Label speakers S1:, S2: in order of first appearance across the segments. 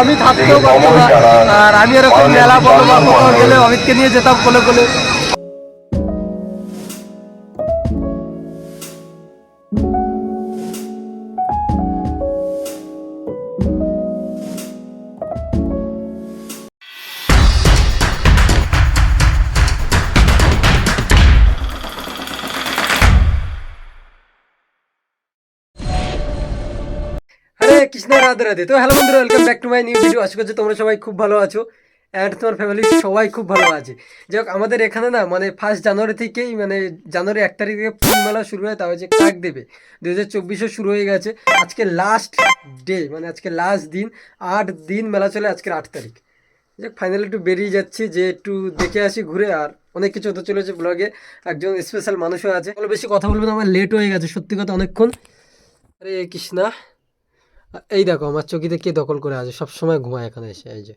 S1: আমি থাকতেও পারতো না। আর আমি এরকম মেলা বলো বা কোথাও গেলে অমিতকে নিয়ে যেতাম কোলে কোলে। কৃষ্ণ রাধে রাধে তো হ্যালো বন্ধুরা welcome back to my new video আশা করছি তোমরা সবাই খুব ভালো আছো অ্যান্ড তোমার ফ্যামিলি সবাই খুব ভালো আছে। যাই হোক, আমাদের এখানে না মানে ফার্স্ট জানুয়ারি থেকেই মানে জানুয়ারি এক তারিখ থেকে ফুল মেলা শুরু হয় তা হচ্ছে কাক দেবে। দু হাজার চব্বিশও শুরু হয়ে গেছে। আজকে লাস্ট ডে মানে আজকে লাস্ট দিন, আট দিন মেলা চলে আজকের আট তারিখ। যাক ফাইনালি একটু বেরিয়ে যাচ্ছি, যে একটু দেখে আসি ঘুরে, আর অনেক কিছু হতে চলেছে ব্লগে একজন স্পেশাল মানুষও আছে। বেশি কথা বলব না, আমার লেট হয়ে গেছে, সত্যি কথা অনেকক্ষণ। আরে কৃষ্ণা এই দেখো, আমার চকিতে কে দখল করে আছে? সব সময় ঘুমায় এখানে এসে, এই যে।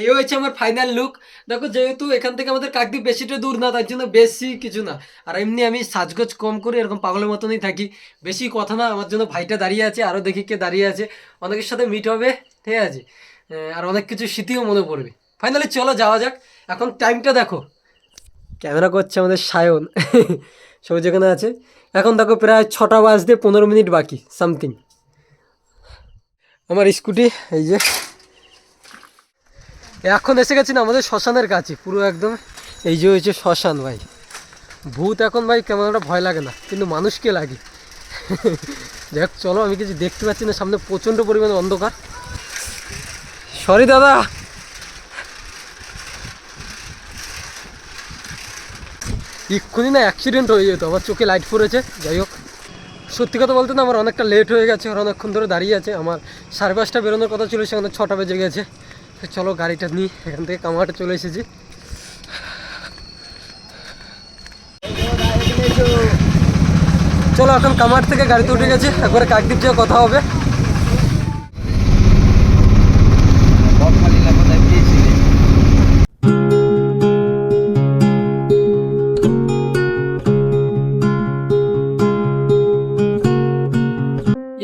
S1: এই হয়েছে আমার ফাইনাল লুক দেখো, যেহেতু এখান থেকে আমাদের কাকদ্বীপ বেশিটা দূর না, তার জন্য বেশি কিছু না। আর এমনি আমি সাজগোজ কম করে, এরকম পাগলের মতনই থাকি। বেশি কথা না, আমার জন্য ভাইটা দাঁড়িয়ে আছে, আরও দেখি কে দাঁড়িয়ে আছে। অনেকের সাথে মিট হবে, ঠিক আছে? আর অনেক কিছু স্মৃতিও মনে পড়বে। ফাইনালি চলো, যাওয়া যাক। এখন টাইমটা দেখো। ক্যামেরা করছে আমাদের সায়ন। সব যেখানে আছে। এখন দেখো, প্রায় ছটা বাজতে পনেরো মিনিট বাকি সামথিং আমার স্কুটি, এই যে। এখন এসে গেছি না, আমাদের শ্মশানের কাছে, পুরো একদম, এই যে হয়েছে শ্মশান ভাই। ভূত এখন ভাই, কেমন একটা ভয় লাগে না, কিন্তু মানুষকে লাগে। দেখ, চলো, আমি কিছু দেখতে পাচ্ছি না, সামনে প্রচণ্ড পরিমাণে অন্ধকার। সরি দাদা। এক্ষুনি না অ্যাক্সিডেন্ট হয়ে যেত আমার চোখে লাইট পড়েছে। যাই হোক, সত্যি কথা বলতে না, আমার অনেকটা লেট হয়ে গেছে আর অনেকক্ষণ ধরে দাঁড়িয়ে আছে। আমার সাড়ে পাঁচটা বেরোনোর কথা ছিল, সেখানে ছটা বেজে গেছে। চলো গাড়িটা নিই, এখান থেকে কামাটা চলে এসেছি। চলো, এখন কামার থেকে গাড়িতে উঠে গেছি, একবারে কাকদ্বীপ যেয়ে কথা হবে।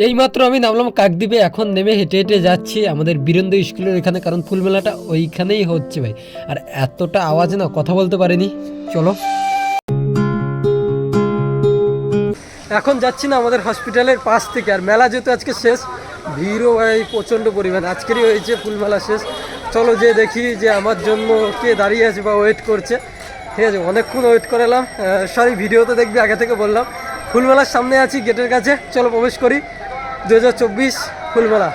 S1: এইমাত্র আমি নামলাম কাকদ্বীপে, এখন নেমে হেঁটে হেঁটে যাচ্ছি আমাদের বীরেন্দ্র স্কুলের এখানে, কারণ ফুলমেলাটা ওইখানেই হচ্ছে ভাই। আর এতটা আওয়াজ না কথা বলতে পারিনি। চলো। এখন যাচ্ছি না আমাদের হসপিটালের পাশ থেকে, আর মেলা যেহেতু আজকে শেষ, ভিড়ও ভাই প্রচণ্ড পরিমাণ। আজকেরই হয়েছে ফুলমেলা শেষ। চলো যে দেখি যে আমার জন্য কে দাঁড়িয়ে আছে বা ওয়েট করছে। ঠিক আছে, অনেকক্ষণ ওয়েট করালাম। সরি ভিডিওতে দেখবি আগে থেকে বললাম। ফুলমেলার সামনে আছি গেটের কাছে। চলো প্রবেশ করি। দু হাজার চব্বিশ ফুলমেলা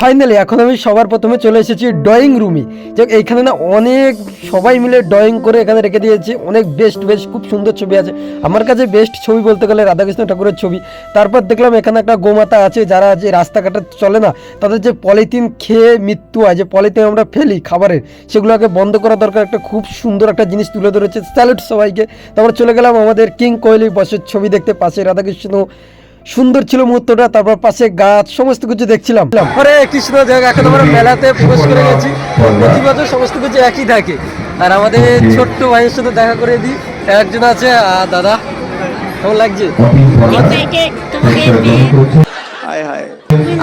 S1: ফাইনালি এখন আমি সবার প্রথমে চলে এসেছি ড্রয়িং রুমে যে এইখানে না অনেক সবাই মিলে ড্রয়িং করে এখানে রেখে দিয়েছি। অনেক বেস্ট বেস্ট খুব সুন্দর ছবি আছে। আমার কাছে বেস্ট ছবি বলতে গেলে রাধাকৃষ্ণ ঠাকুরের ছবি। তারপর দেখলাম এখানে একটা গোমাতা আছে, যারা যে রাস্তাঘাটে চলে না, তাদের যে পলিথিন খেয়ে মৃত্যু হয়, যে পলিথিন আমরা ফেলি খাবারের, সেগুলোকে বন্ধ করা দরকার। একটা খুব সুন্দর একটা জিনিস তুলে ধরেছে। স্যালুট সবাইকে। তারপর চলে গেলাম আমাদের কিং কোহলি বসের ছবি দেখতে, পাশে রাধাকৃষ্ণ সুন্দর ছিল মুহূর্তটা তারপর পাশে গাছ সমস্ত কিছু দেখছিলাম। হরে কৃষ্ণ দেখ এখন আমরা মেলাতে প্রবেশ করে গেছি। প্রতি বছর সমস্ত কিছু একই থাকে। আর আমাদের ছোট্ট ভাইয়ের সাথে দেখা করে দিই। একজন আছে দাদা। কেমন লাগছে?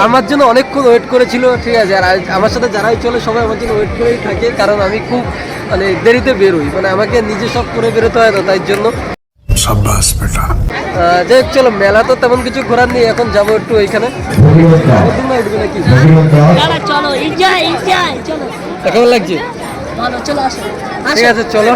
S1: আমার জন্য অনেকক্ষণ ওয়েট করেছিল ঠিক আছে। আর আমার সাথে যারাই চলে সবাই আমার জন্য ওয়েট করেই থাকে। কারণ আমি খুব মানে দেরিতে বেরোই। মানে আমাকে নিজে সব করে বেরোতে হয় না তাই জন্য।
S2: সাব্বাস
S1: বেটা। যাই চলো মেলা তো তেমন কিছু ঘোরার নেই এখন যাব একটু ওইখানে।
S3: চলো
S1: কেমন লাগছে? ঠিক আছে চলো।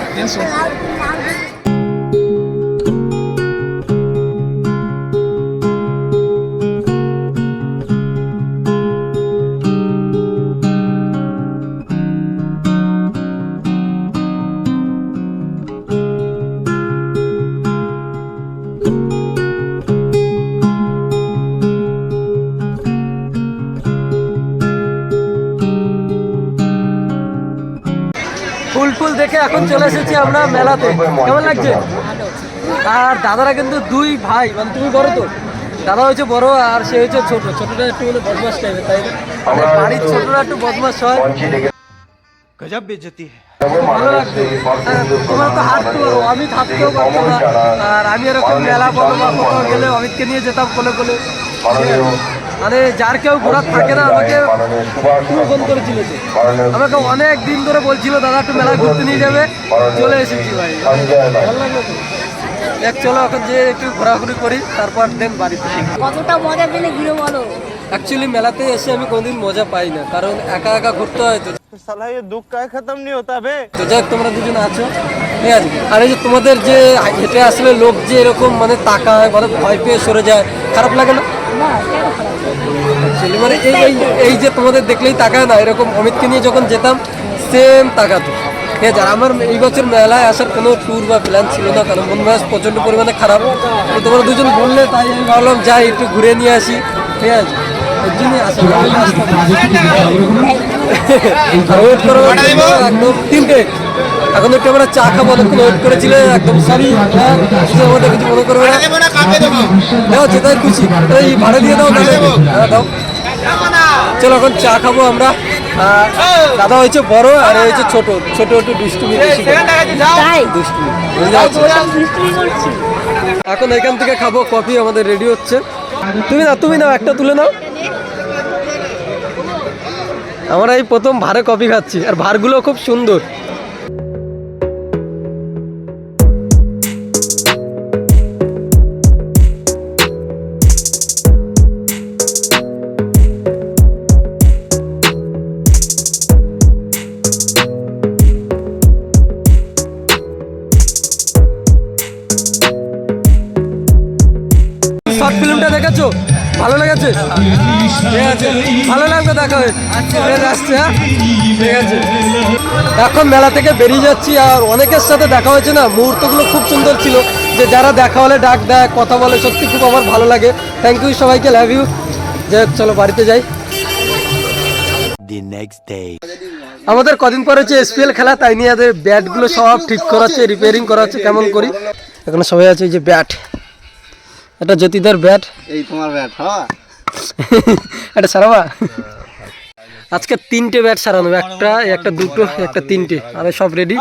S1: এখন চলে এসেছি আমরা মেলাতে। কেমন লাগছে? আর দাদারা কিন্তু দুই ভাই মানে তুমি বড় তো। দাদা হচ্ছে বড় আর সে হচ্ছে ছোট। ছোটটা একটু হলে বদমাস টাইপের তাই না? মানে বাড়ির ছোটরা একটু বদমাস হয়। গজব বেজতি হ্যাঁ, তো আমি থাকতেও না। আর আমি এরকম মেলা বলো বা কোথাও গেলে অমিতকে নিয়ে যেতাম কোলে কোলে। মানে যার কেউ ঘোরার থাকে না আমাকে তুমি ফোন করেছিল তো। আমাকে অনেক দিন ধরে বলছিল দাদা একটু মেলা ঘুরতে নিয়ে যাবে চলে এসেছি ভাই ভালো লাগলো তো এক চলো এখন যে একটু ঘোরাঘুরি করি তারপর দেন বাড়িতে
S3: কতটা মজা পেলে ঘুরে বলো
S1: অ্যাকচুয়ালি মেলাতে এসে আমি কোনোদিন মজা পাই না কারণ একা একা ঘুরতে হয় তো
S4: साला ये दुख का खत्म नहीं होता बे
S1: তো যাক তোমরা দুজন আছো ঠিক আছে আর এই যে তোমাদের যে হেঁটে আসলে লোক যে এরকম মানে তাকায় মানে ভয় পেয়ে সরে যায় খারাপ লাগে না মানে এই এই এই যে তোমাদের দেখলেই তাকায় না, এরকম অমিতকে নিয়ে যখন যেতাম সেম তাকাতো। ঠিক আছে আমার এই বছর মেলায় আসার কোনো ট্যুর বা প্ল্যান ছিল না, কারণ মন বয়স প্রচণ্ড পরিমাণে খারাপ। তো তোমরা দুজন বললে, তাই আমি ভাবলাম, যাই, একটু ঘুরে নিয়ে আসি। ঠিক আছে? ওয়েট করো একদম তিনটে এখন একটু আমরা চা খাব অনেকক্ষণ ওয়েট করেছিলে একদম সরি হ্যাঁ কিছু মনে করবে না যেটাই খুশি এই ভাড়া দিয়ে দাও দাও চলো এখন চা খাব আমরা দাদা হয়েছে বড় আর হয়েছে ছোট ছোট একটু দুষ্টুমি এখন এখান থেকে খাব কফি আমাদের রেডি হচ্ছে তুমি না, তুমি নাও, একটা তুলে নাও। আমরা এই প্রথম ভারে কফি খাচ্ছি আর ভারগুলো খুব সুন্দর। ঠিক আছে ভালো লাগবে দেখা হয়ে। ঠিক আসছে হ্যাঁ? ঠিক আছে। এখন মেলা থেকে বেরিয়ে যাচ্ছি আর অনেকের সাথে দেখা হয়েছে না মুহূর্তগুলো খুব সুন্দর ছিল যে যারা দেখা হলে ডাক দেয় কথা বলে সত্যি খুব আমার ভালো লাগে। থ্যাংক ইউ সবাইকে লাভ ইউ যাই হোক, চলো বাড়িতে যাই. আমাদের কদিন পরে হচ্ছে এসপিএল খেলা তাই নিয়ে আমাদের ব্যাটগুলো সব ঠিক করা হচ্ছে রিপেয়ারিং করা হচ্ছে কেমন করি। এখানে সবাই আছে এই যে ব্যাট এটা জ্যোতিদার ব্যাট
S5: এই তোমার ব্যাট হ্যাঁ?
S1: এটা সারাবা আজকে তিনটে ব্যাট সারানো একটা একটা দুটো একটা তিনটে। আর সব রেডি